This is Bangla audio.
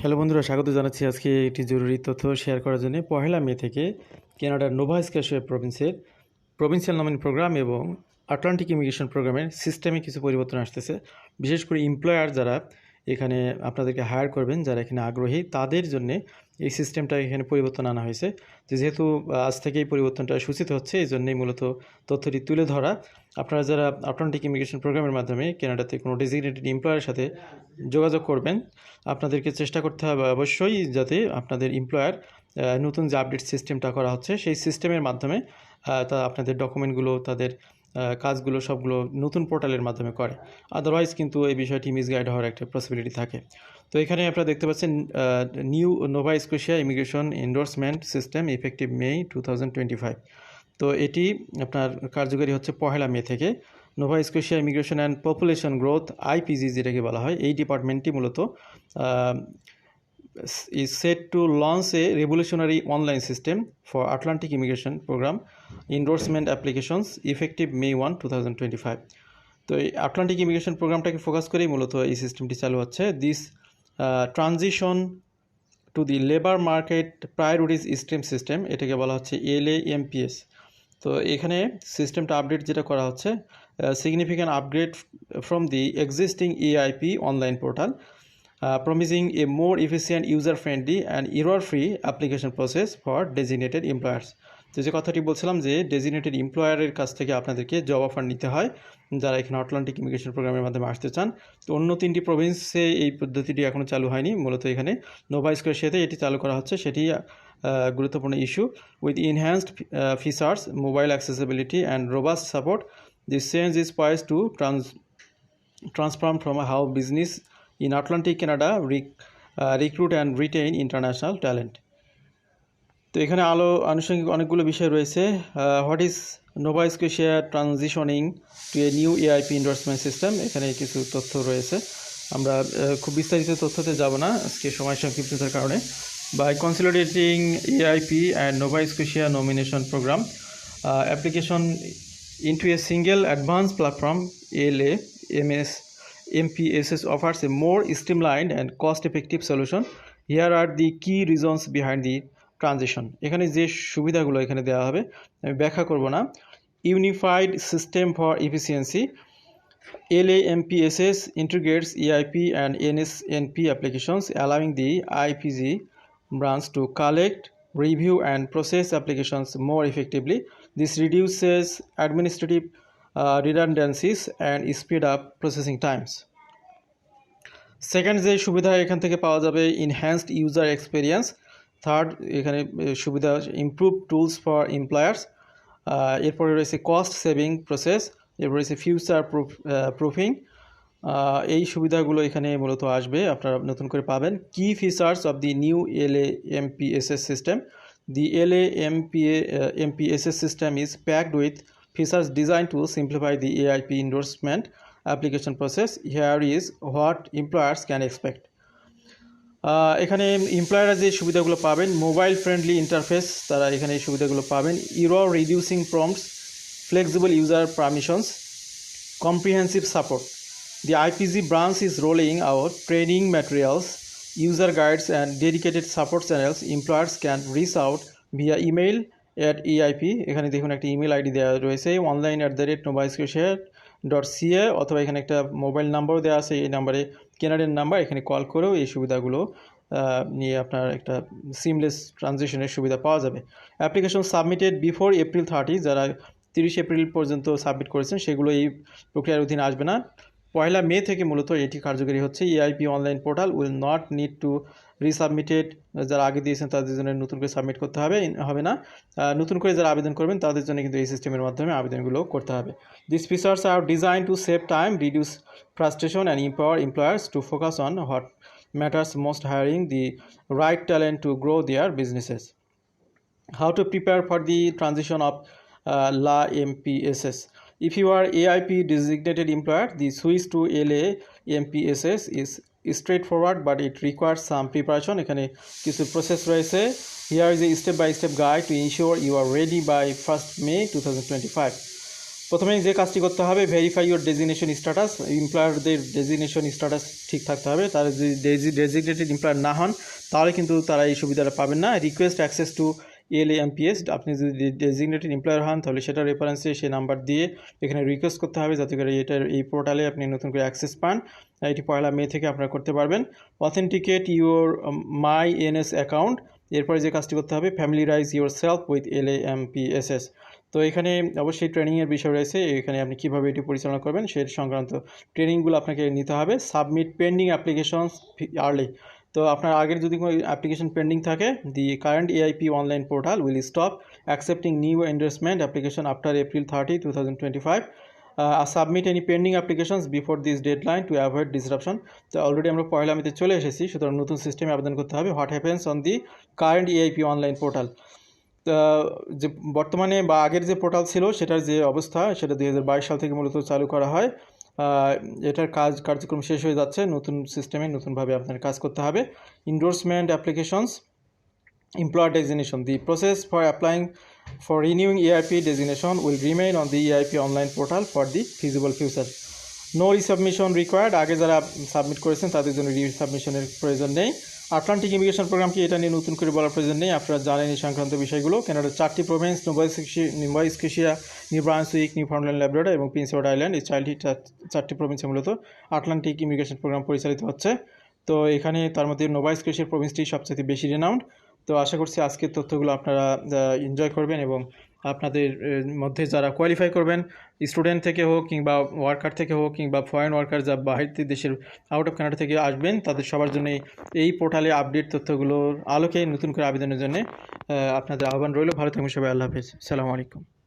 হ্যালো বন্ধুরা, স্বাগত জানাচ্ছি আজকে একটি জরুরি তথ্য শেয়ার করার জন্য। পহেলা মে থেকে কেনাডার নোভা স্ক্যাশিয়া প্রভিন্সের প্রভিন্সিয়াল নমিন প্রোগ্রাম এবং আটলান্টিক ইমিগ্রেশন প্রোগ্রামের সিস্টেমে কিছু পরিবর্তন আসতেছে। বিশেষ করে এমপ্লয়ার যারা এখানে আপনাদেরকে হায়ার করবেন যারা এখানে আগ্রহী। তাদের জন্য এই সিস্টেমটা এখানে পরিবর্তন আনা হয়েছে। যেহেতু আজ থেকে এই পরিবর্তনটা সূচিত হচ্ছে, এই জন্যই মূলত তথ্যটি তুলে ধরা। আপনারা যারা আটলান্টিক ইমিগ্রেশন প্রোগ্রামের মাধ্যমে কানাডাতে কোনো ডেজিগনেটেড এমপ্লয়ারের সাথে যোগাযোগ করবেন, আপনাদেরকে চেষ্টা করতে হবে অবশ্যই যাতে আপনাদের এমপ্লয়ার নতুন যে আপডেট সিস্টেমটা করা হচ্ছে, সেই সিস্টেমের মাধ্যমে তা আপনাদের ডকুমেন্টগুলো তাদের কাজগুলো সবগুলো নতুন পোর্টালের মাধ্যমে করে। আদারওয়াইজ কিন্তু এই বিষয়টি মিসগাইড হওয়ার একটা পসিবিলিটি থাকে। তো এখানে আপনারা দেখতে পাচ্ছেন new Nova Scotia immigration endorsement system effective May two তো এটি আপনার কার্যকরী হচ্ছে পহেলা মে থেকে। Nova Scotia immigration and population growth IPG যেটাকে বলা হয়। এই ডিপার্টমেন্টটি মূলত is set to launch a revolutionary online system for Atlantic immigration program, endorsement applications effective May 1 2025 তো এই আটলান্টিক ইমিগ্রেশন প্রোগ্রামটাকে ফোকাস করেই মূলত এই সিস্টেমটি চালু হচ্ছে। This transition to the labour market priorities stream system এটাকে বলা হচ্ছে এল এমপিএস তো এখানে সিস্টেমটা আপডেট যেটা করা হচ্ছে significant upgrade from the existing AIP online portal uh, promising a more efficient, user-friendly and error-free application process for designated employers. তো যে কথাটি বলছিলাম যে ডেজিনেটেড এমপ্লয়ারের কাছ থেকে আপনাদেরকে জব অফার নিতে হয় যারা এখানে অটলান্টিক ইমিগ্রেশন প্রোগ্রামের মাধ্যমে আসতে চান তো অন্য তিনটি প্রভিন্সে এই পদ্ধতিটি এখনও চালু হয়নি মূলত এখানে নোভা স্কোয়াশিয়াতে এটি চালু করা হচ্ছে সেটি গুরুত্বপূর্ণ issue with enhanced features mobile accessibility and robust support this change is poised to trans transform from how business in Canada re- uh, recruit and retain international talent. তো এখানে আলো আনুষঙ্গিক অনেকগুলো বিষয় রয়েছে। What is Nova Scotia transitioning to a new AIP endorsement system এখানে কিছু তথ্য রয়েছে। আমরা খুব বিস্তারিত তথ্যতে যাব না আজকে সময় সংক্ষিপ্ততার কারণে। By consolidating AIP and Nova Scotia nomination program application into a single advanced platform ALA MS MPSS offers a more streamlined and cost-effective solution. Here are the key reasons behind the transition. এখানে যে সুবিধাগুলো এখানে দেওয়া হবে আমি ব্যাখ্যা করব না unified system for efficiency LAMPSS integrates EIP and NSNP applications, allowing the IPG branch to collect, review, and process applications more effectively. This reduces administrative redundancies and speed up processing times. Second যে সুবিধা এখান থেকে পাওয়া যাবে ইনহ্যান্সড ইউজার এক্সপিরিয়েন্স থার্ড এখানে সুবিধা ইমপ্রুভ টুলস ফর এমপ্লয়ার্স এরপরে রয়েছে কস্ট সেভিং প্রসেস এরপর রয়েছে ফিউচার প্রুফ প্রুফিং এই সুবিধাগুলো এখানে মূলত আসবে, আপনারা নতুন করে পাবেন। কি features of the new L A MPSS system the L A MPA MPSS system is packed with features designed to simplify the AIP endorsement application process. Here is what employers can expect. এখানে এমপ্লয়াররা যে সুবিধাগুলো পাবেন মোবাইল ফ্রেন্ডলি ইন্টারফেস তারা এখানে এই সুবিধাগুলো পাবেন error reducing prompts flexible user permissions comprehensive support. The IPG branch is rolling out training materials, user guides, and dedicated support channels. Employers can reach out via email at EIP এখানে দেখুন একটা ইমেল আইডি দেওয়া রয়েছে online at the rate mobile dot CA অথবা এখানে একটা মোবাইল নাম্বারও দেওয়া আছে, এই নাম্বারে কেনারের নাম্বার এখানে কল করেও এই সুবিধাগুলো নিয়ে আপনার একটা সিমলেস ট্রানজিশনের সুবিধা পাওয়া যাবে। Application submitted before April thirty যারা তিরিশ এপ্রিল পর্যন্ত সাবমিট করেছেন, সেগুলো এই প্রক্রিয়ার অধীনে আসবে না। পয়লা মে থেকে মূলত এটি কার্যকরী হচ্ছে AIP online portal will not need to resubmitted যারা আগে দিয়েছেন তাদের জন্য নতুন করে সাবমিট করতে হবে হবে না। নতুন করে যারা আবেদন করবেন তাদের জন্য কিন্তু এই সিস্টেমের মাধ্যমে আবেদনগুলো করতে হবে। This features are design to save time reduce frustration and empower employers to focus on what matters most hiring the right talent to grow their businesses how to prepare for the transition of L A MPSS if you are AIP designated employer the switch to L A MPSS straight straightforward but it requires some preparation এখানে কিছু প্রসেস রয়েছে। Here is a step by step guide to ensure you are ready by 1st May 2025. প্রথমে যে কাজটি করতে হবে ভেরিফাই ইউর ডেজিগনেশন স্ট্যাটাস এমপ্লয়ারদের ডেজিগনেশন স্ট্যাটাস ঠিক থাকতে হবে। তারা যদি ডেজিগনেটেড এমপ্লয়ার না হন, তাহলে কিন্তু তারা এই সুবিধাটা পাবেন না। Request access to L MPS আপনি যদি ডেজিগনেটেড এমপ্লয়ার হন, তাহলে সেটা রেফারেন্সে সে নাম্বার দিয়ে এখানে রিকোয়েস্ট করতে হবে যাতে করে এটার, এই পোর্টালে আপনি নতুন করে অ্যাক্সেস পান। এটি পয়লা মে থেকে আপনারা করতে পারবেন। Authenticate your my NS account এরপরে যে কাজটি করতে হবে familiarize yourself with L MPSS তো এখানে অবশ্যই ট্রেনিংয়ের বিষয় রয়েছে, এখানে আপনি কীভাবে এটি পরিচালনা করবেন, সে সংক্রান্ত ট্রেনিংগুলো আপনাকে নিতে হবে। সাবমিট পেন্ডিং অ্যাপ্লিকেশনস আর্লি তো আপনার আগের যদি কোনো অ্যাপ্লিকেশন পেন্ডিং থাকে the current AIP online portal will stop accepting new endorsement application after April thirty two thousand twenty five submit any pending applications before this deadline to avoid disruption তো অলরেডি আমরা পয়লা মিতে চলে এসেছি, সুতরাং নতুন সিস্টেমে আবেদন করতে হবে। What happens on the current AIP online portal যে বর্তমানে বা আগের যে পোর্টাল ছিল, সেটার যে অবস্থা, সেটা দুই হাজার বাইশ সাল থেকে মূলত চালু করা হয়। এটার কাজ কার্যক্রম শেষ হয়ে যাচ্ছে। নতুন সিস্টেমে নতুনভাবে আপনার কাজ করতে হবে। Endorsement applications employer designation the process for applying for renewing EIP designation will remain on the EIP online portal for the feasible future no resubmission required আগে যারা সাবমিট করেছেন, তাদের জন্য রিসাবমিশনের প্রয়োজন নেই। আটলান্টিক ইমিগ্রেশন প্রোগ্রাম কি এটা নিয়ে নতুন করে বলার প্রয়োজন নেই। আপনারা জানেন এই সংক্রান্ত বিষয়গুলো। কানাডার চারটি province Nova Scotia New Brunswick Newfoundland Labrador এবং প্রিন্স এডওয়ার্ড আইল্যান্ড এই চাইল্ডহুড চারটি প্রভিন্সে মূলত আটলান্টিক ইমিগ্রেশন প্রোগ্রাম পরিচালিত হচ্ছে। তো এখানে তার মধ্যে নোভা স্কেশিয়ার প্রভিন্সটি সবচেয়ে বেশি রেনাউন্ড তো আশা করছি আজকের তথ্যগুলো আপনারা এনজয় করবেন এবং আপনাদের মধ্যে যারা কোয়ালিফাই করবেন স্টুডেন্ট থেকে হোক কিংবা ওয়ার্কার থেকে হোক কিংবা ফরেন ওয়ার্কার যা বাহির দেশের আউট অফ কানাডা থেকে আসবেন, তাদের সবার জন্য এই পোর্টালে আপডেট তথ্যগুলোর আলোকে নতুন করে আবেদনের জন্য আপনাদের আহ্বান রইল। ভালো থাকবেন সবাই, আল্লাহ হাফিজ। সালামু আলাইকুম।